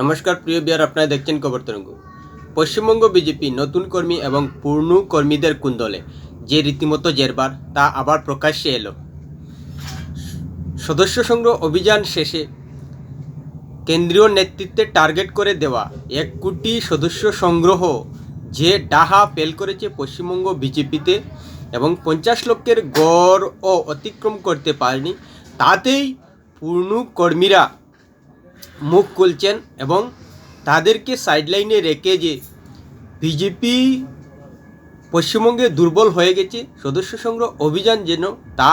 নমস্কার, প্রিয় বিয়ার আপনারা দেখছেন খবর তরঙ্গ পশ্চিমবঙ্গ বিজেপি নতুন কর্মী এবং পূর্ণ কর্মীদের কুন্দলে, যে রীতিমতো জেরবার, তা আবার প্রকাশ্যে এলো। সদস্য সংগ্রহ অভিযান শেষে কেন্দ্রীয় নেতৃত্বে টার্গেট করে দেওয়া এক কোটি সদস্য সংগ্রহ, যে ডাহা পেল করেছে পশ্চিমবঙ্গ বিজেপিতে এবং পঞ্চাশ লক্ষের গড় ও অতিক্রম করতে পারেনি, তাতেই পূর্ণ কর্মীরা মুখ খুলছেন এবং তাদেরকে সাইডলাইনে রেখে যে বিজেপি পশ্চিমবঙ্গে দুর্বল হয়ে গেছে, সদস্য সংগ্রহ অভিযান যেন তা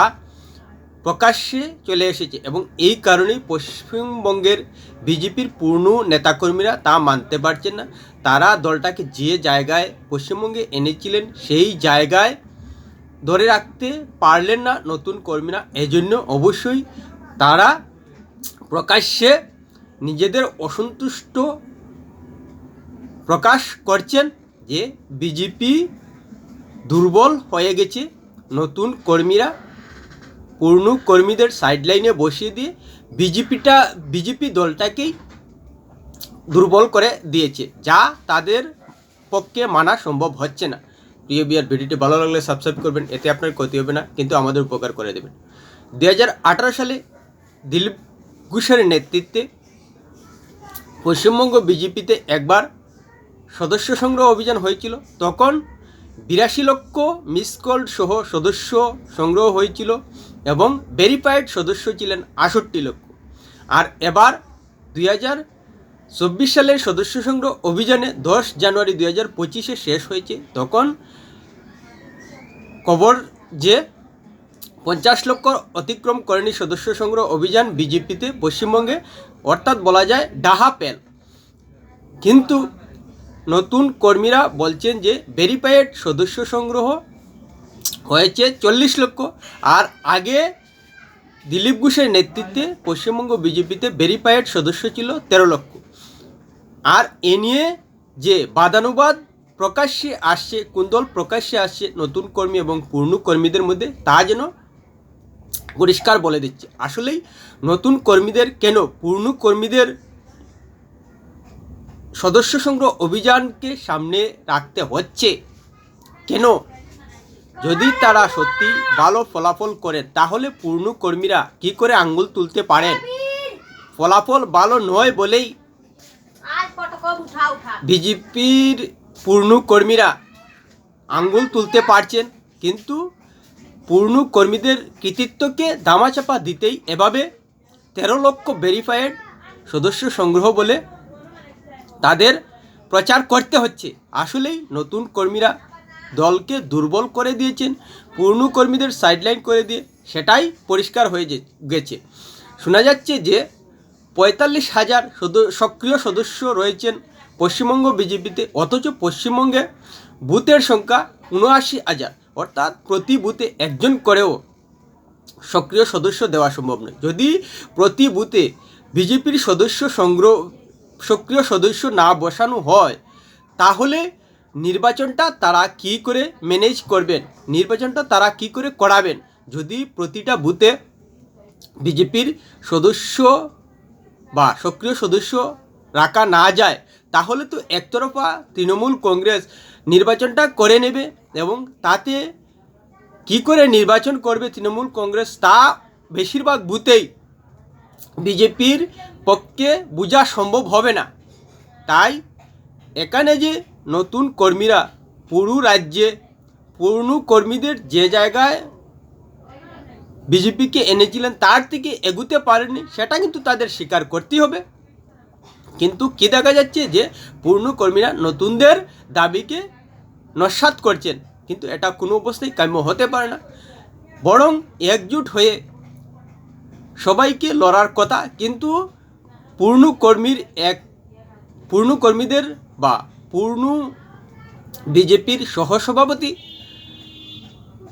প্রকাশ্যে চলে এসেছে এবং এই কারণেই পশ্চিমবঙ্গের বিজেপির পূর্ণ নেতাকর্মীরা তা মানতে পারছেন না। তারা দলটাকে যে জায়গায় পশ্চিমবঙ্গে এনেছিলেন, সেই জায়গায় ধরে রাখতে পারলেন না নতুন কর্মীরা। এজন্য অবশ্যই তারা প্রকাশ্যে নিজেদের অসন্তুষ্ট প্রকাশ করছেন যে বিজেপি দুর্বল হয়ে গেছে। নতুন কর্মীরা পূর্ণ কর্মীদের সাইডলাইনে বসিয়ে দিয়ে বিজেপিটা, বিজেপি দলটাকেই দুর্বল করে দিয়েছে, যা তাদের পক্ষে মানা সম্ভব হচ্ছে না। প্রিয় বিয়ার, ভিডিওটি ভালো লাগলে সাবস্ক্রাইব করবেন, এতে আপনার ক্ষতি হবে না, কিন্তু আমাদের উপকার করে দেবেন। দু হাজার আঠারো সালে দিলীপ ঘোষের নেতৃত্বে পশ্চিমবঙ্গ বিজেপিতে একবার সদস্য সংগ্রহ অভিযান হয়েছিল। তখন বিরাশি লক্ষ মিস কল সহ সদস্য সংগ্রহ হয়েছিল এবং ভেরিফাইড সদস্য ছিলেন আষট্টি লক্ষ। আর এবার দুই হাজার চব্বিশ সালের সদস্য সংগ্রহ অভিযানে দশ জানুয়ারি দুই হাজার পঁচিশে শেষ হয়েছে। তখন খবর যে পঞ্চাশ লক্ষ অতিক্রম করেনি সদস্য সংগ্রহ অভিযান বিজেপিতে পশ্চিমবঙ্গে অর্থাৎ বলা যায় ডাহা পেল কিন্তু নতুন কর্মীরা বলছেন যে ভেরিফাইড সদস্য সংগ্রহ হয়েছে চল্লিশ লক্ষ। আর আগে দিলীপ ঘোষের নেতৃত্বে পশ্চিমবঙ্গ বিজেপিতে ভেরিফাইড সদস্য ছিল তেরো লক্ষ। আর এ নিয়ে যে বাদানুবাদ প্রকাশ্যে আসছে কুন্দল প্রকাশ্যে আসছে নতুন কর্মী এবং পূর্ণ কর্মীদের মধ্যে, তা যেন পরিষ্কার বলে দিচ্ছে। আসলেই নতুন কর্মীদের কেন? পূর্ণ কর্মীদের সদস্য সংগ্রহ অভিযানকে সামনে রাখতে হচ্ছে? কেন? যদি তারা সত্যি ভালো ফলাফল করে তাহলে পূর্ণ কর্মীরা কি করে আঙ্গুল তুলতে পারেন? ফলাফল ভালো নয় বলেই বিজেপির পূর্ণ কর্মীরা আঙ্গুল তুলতে পারছেন কিন্তু পূর্ণ কর্মীদের কৃতিত্বকে দামাচাপা দিতেই এভাবে তেরো লক্ষ ভেরিফাইড সদস্য সংগ্রহ বলে তাদের প্রচার করতে হচ্ছে। আসলেই নতুন কর্মীরা দলকে দুর্বল করে দিয়েছেন, পূর্ণ কর্মীদের সাইডলাইন করে দিয়ে সেটাই পরিষ্কার হয়ে গেছে। শোনা যাচ্ছে যে পঁয়তাল্লিশ হাজার সক্রিয় সদস্য রয়েছেন পশ্চিমবঙ্গ বিজেপিতে, অথচ পশ্চিমবঙ্গে বুথের সংখ্যা উনআশি হাজার। অর্থাৎ প্রতি বুথে একজন করেও সক্রিয় সদস্য দেওয়া সম্ভব নয়। যদি প্রতি বুথে বিজেপির সদস্য সংগ্রহ, সক্রিয় সদস্য না বসানো হয়, তাহলে নির্বাচনটা তারা কি করে ম্যানেজ করবেন? নির্বাচনটা তারা কি করে করাবেন? যদি প্রতিটা বুথে বিজেপির সদস্য বা সক্রিয় সদস্য রাখা না যায়, তাহলে তো একতরফা তৃণমূল কংগ্রেস নির্বাচনটা করে নেবে। এবং তাতে কি করে নির্বাচন করবে তৃণমূল কংগ্রেস তা বেশিরভাগ বুথেই বিজেপির পক্ষে বোঝা সম্ভব হবে না। তাই এখানে যে নতুন কর্মীরা পুরো রাজ্যে, পুরনো কর্মীদের যে জায়গায় বিজেপিকে এনেছিলেন তার থেকে এগুতে পারেনি সেটা কিন্তু তাদের স্বীকার করতেই হবে। কিন্তু কি দেখা যাচ্ছে যে পুরনো কর্মীরা নতুনদের দাবিকে নস্বাত করছেন, কিন্তু এটা কোনো অবস্থায় কাম্য হতে পারে না। বরং একজুট হয়ে সবাইকে লড়ার কথা, কিন্তু পূর্ণ কর্মীর এক পূর্ণ কর্মীদের বা পূর্ণ বিজেপির সহসভাপতি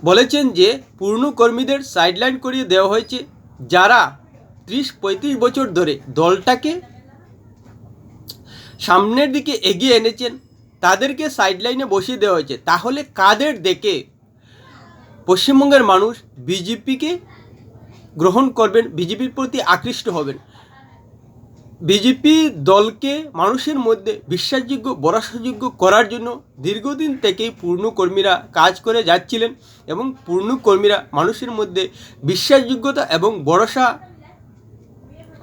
বলেছেন যে পূর্ণ কর্মীদের সাইডলাইন করিয়ে দেওয়া হয়েছে। যারা ত্রিশ, পঁয়ত্রিশ বছর ধরে দলটাকে সামনের দিকে এগিয়ে এনেছেন তাদেরকে সাইডলাইনে বসিয়ে দেওয়া হয়েছে। তাহলে কাদের দেখে পশ্চিমবঙ্গের মানুষ বিজেপিকে গ্রহণ করবেন, বিজেপির প্রতি আকৃষ্ট হবেন? বিজেপি দলকে মানুষের মধ্যে বিশ্বাসযোগ্য, ভরসাযোগ্য করার জন্য দীর্ঘদিন থেকেই পূর্ণকর্মীরা কাজ করে যাচ্ছিলেন এবং পূর্ণকর্মীরা মানুষের মধ্যে বিশ্বাসযোগ্যতা এবং ভরসা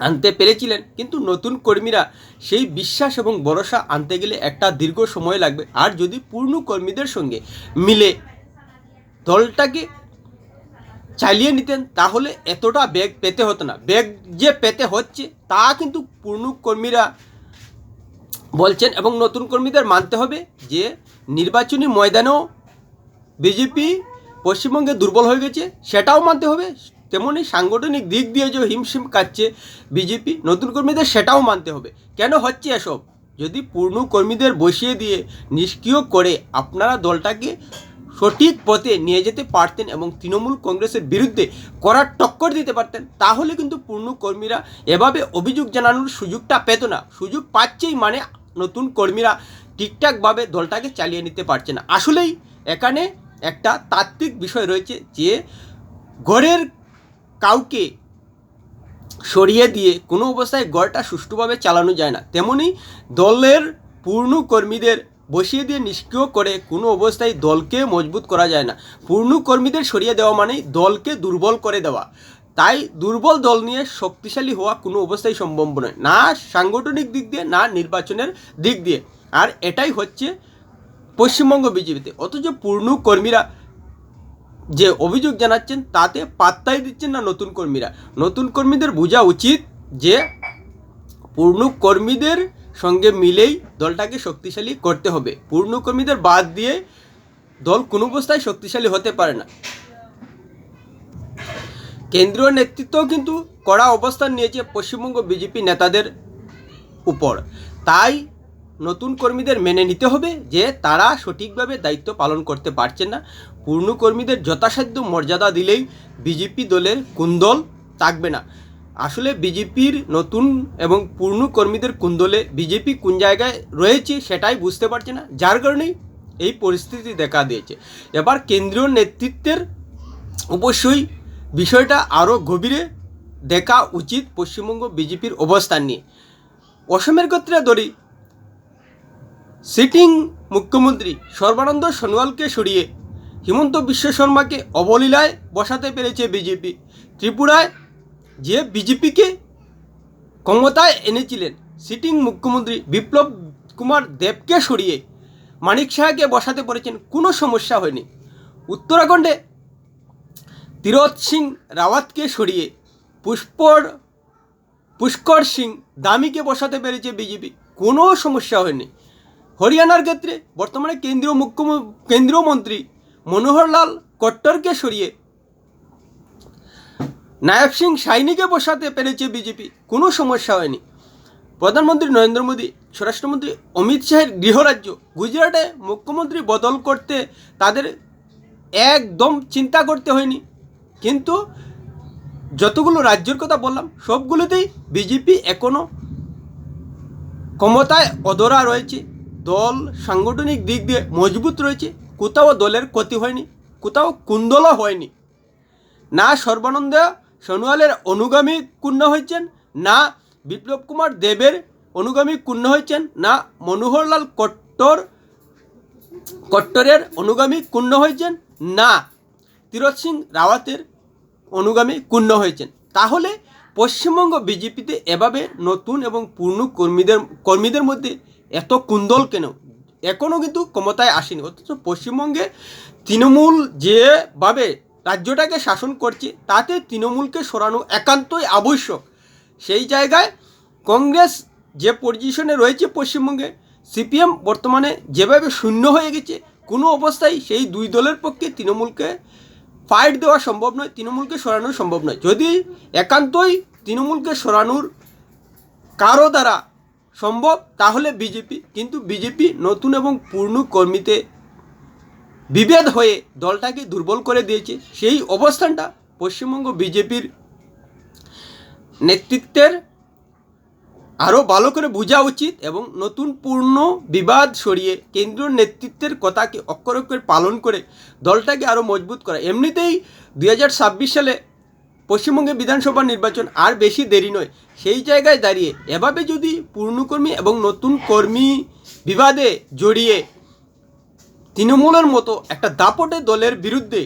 আনতে পেরেছিলেন। কিন্তু নতুন কর্মীরা সেই বিশ্বাস এবং ভরসা আনতে গেলে একটা দীর্ঘ সময় লাগবে। আর যদি পূর্ণ কর্মীদের সঙ্গে মিলে দলটাকে চালিয়ে নিতেন, তাহলে এতটা বেগ পেতে হতো না। বেগ যে পেতে হচ্ছে, তা কিন্তু পূর্ণ কর্মীরা বলছেন এবং নতুন কর্মীদের মানতে হবে যে নির্বাচনী ময়দানেও বিজেপি পশ্চিমবঙ্গে দুর্বল হয়ে গেছে, সেটাও মানতে হবে। তেমনি সাংগঠনিক দিক দিয়ে যে হিমশিম কাটছে বিজেপি, নতুন কর্মীদের সেটাও মানতে হবে। কেন হচ্ছে এসব? যদি পূর্ণ কর্মীদের বসিয়ে দিয়ে নিষ্ক্রিয় করে আপনারা দলটাকে সঠিক পথে নিয়ে যেতে পারতেন এবং তৃণমূল কংগ্রেসের বিরুদ্ধে করার টক্কর দিতে পারতেন, তাহলে কিন্তু পূর্ণ কর্মীরা এভাবে অভিযোগ জানানোর সুযোগটা পেত না। সুযোগ পাচ্ছেই মানে নতুন কর্মীরা ঠিকঠাকভাবে দলটাকে চালিয়ে নিতে পারছে না। আসলেই এখানে একটা তাত্ত্বিক বিষয় রয়েছে যে গড়ের কাউকে সরিয়ে দিয়ে কোনো অবস্থায় গড়টা সুষ্ঠুভাবে চালানো যায় না। তেমনি দলের পূর্ণ কর্মীদের বসিয়ে দিয়ে নিষ্ক্রিয় করে কোনো অবস্থায় দলকে মজবুত করা যায় না। পূর্ণ কর্মীদের সরিয়ে দেওয়া মানেই দলকে দুর্বল করে দেওয়া। তাই দুর্বল দল নিয়ে শক্তিশালী হওয়া কোনো অবস্থায় সম্ভব নয়, না সাংগঠনিক দিক দিয়ে, না নির্বাচনের দিক দিয়ে। আর এটাই হচ্ছে পশ্চিমবঙ্গ বিজেপিতে। অথচ পূর্ণ কর্মীরা যে অভিযোগ জানাচ্ছেন, তাতে পাত্তাই দিচ্ছেন না নতুন কর্মীরা। নতুন কর্মীদের বোঝা উচিত যে পূর্ণ কর্মীদের সঙ্গে মিলেই দলটাকে শক্তিশালী করতে হবে। পূর্ণ কর্মীদের বাদ দিয়ে দল কোনো অবস্থায় শক্তিশালী হতে পারে না। কেন্দ্রীয় নেতৃত্ব কিন্তু কড়া অবস্থান নিয়েছে পশ্চিমবঙ্গ বিজেপি নেতাদের উপর। তাই নতুন কর্মীদের মেনে নিতে হবে যে তারা সঠিকভাবে দায়িত্ব পালন করতে পারছেন না। পূর্ণ কর্মীদের যথাসাধ্য মর্যাদা দিলেই বিজেপি দলের কুন্দল থাকবে না। আসলে বিজেপির নতুন এবং পূর্ণ কর্মীদের কুন্দলে বিজেপি কোন জায়গায় রয়েছে সেটাই বুঝতে পারছে না। যার কারণেই এই পরিস্থিতি দেখা দিয়েছে। এবার কেন্দ্রীয় নেতৃত্বের অবশ্যই বিষয়টা আরও গভীরে দেখা উচিত পশ্চিমবঙ্গ বিজেপির অবস্থান নিয়ে। অসমের ক্ষেত্রে ধরি সিটিং মুখ্যমন্ত্রী সর্বানন্দ সোনোয়ালকে সরিয়ে হিমন্ত বিশ্ব শর্মাকে অবলীলায় বসাতে পেরেছে বিজেপি। ত্রিপুরায় যে বিজেপিকে ক্ষমতায় এনেছিলেন সিটিং মুখ্যমন্ত্রী বিপ্লব কুমার দেবকে সরিয়ে মানিক শাহকে বসাতে পেরেছেন কোনো সমস্যা হয়নি। উত্তরাখণ্ডে তীরথ সিং রাওয়াতকে সরিয়ে পুষ্পর পুষ্কর সিং দামিকে বসাতে পেরেছে বিজেপি। কোনো সমস্যা হয়নি। হরিয়ানার ক্ষেত্রে বর্তমানে কেন্দ্রীয় মুখ্য কেন্দ্রীয় মন্ত্রী মনোহরলাল কট্টরকে সরিয়ে নায়ব সিং সাইনিকে বসাতে পেরেছে বিজেপি। কোনো সমস্যা হয়নি। প্রধানমন্ত্রী নরেন্দ্র মোদী, স্বরাষ্ট্রমন্ত্রী অমিত শাহের গৃহরাজ্য গুজরাটে মুখ্যমন্ত্রী বদল করতে তাদের একদম চিন্তা করতে হয়নি। কিন্তু যতগুলো রাজ্যের কথা বললাম, সবগুলোতেই বিজেপি এখনও ক্ষমতায় অদরা রয়েছে। দল সাংগঠনিক দিক দিয়ে মজবুত রয়েছে, কোথাও দলের ক্ষতি হয়নি, কোথাও কুন্দলও হয়নি। না সর্বানন্দ সোনোয়ালের অনুগামী ক্ষুণ্ণ হয়েছেন, না বিপ্লব কুমার দেবের অনুগামী ক্ষুণ্ণ হয়েছেন, না মনোহরলাল কট্টর, কট্টরের অনুগামী ক্ষুণ্ণ হয়েছেন, না তীরথ সিং রাওয়াতের অনুগামী ক্ষুণ্ণ হয়েছেন। তাহলে পশ্চিমবঙ্গ বিজেপিতে এভাবে নতুন এবং পূর্ণ কর্মীদের কর্মীদের মধ্যে এত কুন্দল কেন? এখনও কিন্তু ক্ষমতায় আসেনি। অথচ পশ্চিমবঙ্গে তৃণমূল যেভাবে রাজ্যটাকে শাসন করছে, তাতে তৃণমূলকে সরানো একান্তই আবশ্যক। সেই জায়গায় কংগ্রেস যে পজিশনে রয়েছে পশ্চিমবঙ্গে, সিপিএম বর্তমানে যেভাবে শূন্য হয়ে গেছে, কোনো অবস্থায় সেই দুই দলের পক্ষে তৃণমূলকে ফাইট দেওয়া সম্ভব নয়, তৃণমূলকে সরানো সম্ভব নয়। যদি একান্তই তৃণমূলকে সরানোর কারও দ্বারা সম্ভব? তাহলে বিজেপি, কিন্তু বিজেপি নতুন এবং পূর্ণ কর্মীতে বিভেদ হয়ে দলটাকে দুর্বল করে দিয়েছে। সেই অবস্থানটা পশ্চিমবঙ্গ বিজেপির নেতৃত্বের আরও ভালো করে বোঝা উচিত এবং নতুন পূর্ণ বিবাদ সরিয়ে কেন্দ্রীয় নেতৃত্বের কথাকে অক্ষর অক্ষরে পালন করে দলটাকে আরও মজবুত করা। এমনিতেই দু হাজার ছাব্বিশ সালে পশ্চিমবঙ্গে বিধানসভা নির্বাচন আর বেশি দেরি নয়। সেই জায়গায় দাঁড়িয়ে এভাবে যদি পূর্ণকর্মী এবং নতুন কর্মী বিবাদে জড়িয়ে তৃণমূলের মতো একটা দাপটে দলের বিরুদ্ধে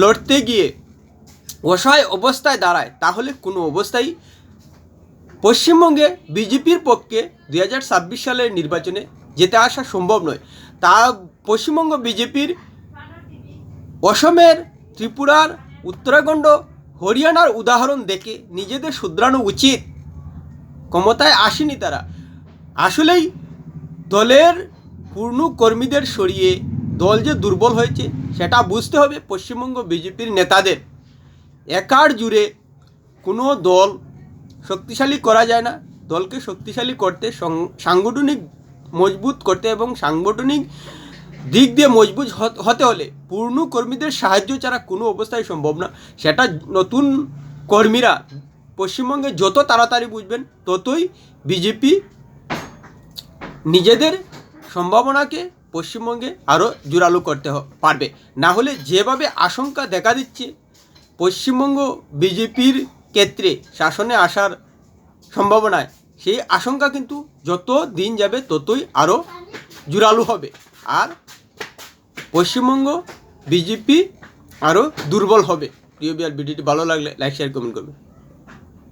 লড়তে গিয়ে অসহায় অবস্থায় দাঁড়ায়, তাহলে কোনো অবস্থায় পশ্চিমবঙ্গে বিজেপির পক্ষে দুই হাজার ছাব্বিশ সালের নির্বাচনে যেতে আসা সম্ভব নয়। তা পশ্চিমবঙ্গ বিজেপির অসমের ত্রিপুরার উত্তরাখণ্ড হরিয়ানার উদাহরণ দেখে নিজেদের শুধরানো উচিত। ক্ষমতায় আসেনি তারা। আসলেই দলের পূর্ণ কর্মীদের সরিয়ে দল যে দুর্বল হয়েছে, সেটা বুঝতে হবে পশ্চিমবঙ্গ বিজেপির নেতাদের। একার জুড়ে কোনো দল শক্তিশালী করা যায় না। দলকে শক্তিশালী করতে সাংগঠনিক মজবুত করতে এবং সাংগঠনিক দিক দিয়ে মজবুত হত- হলে পূর্ণ কর্মীদের সাহায্য ছাড়া কোনো অবস্থায় সম্ভব না। সেটা নতুন কর্মীরা পশ্চিমবঙ্গে যত তাড়াতাড়ি বুঝবেন, ততই বিজেপি নিজেদের সম্ভাবনাকে পশ্চিমবঙ্গে আরও জোরালো করতে পারবে। না হলে যেভাবে আশঙ্কা দেখা দিচ্ছে, পশ্চিমবঙ্গ বিজেপির ক্ষেত্রে শাসনে আসার সম্ভাবনায়, সেই আশঙ্কা কিন্তু যত দিন যাবে ততই আরও জোরালো হবে। আর পশ্চিমবঙ্গ, বিজেপি আরও দুর্বল হবে। প্রিয় বিহার ভিডিওটি ভালো লাগলে লাইক শেয়ার কমেন্ট করবে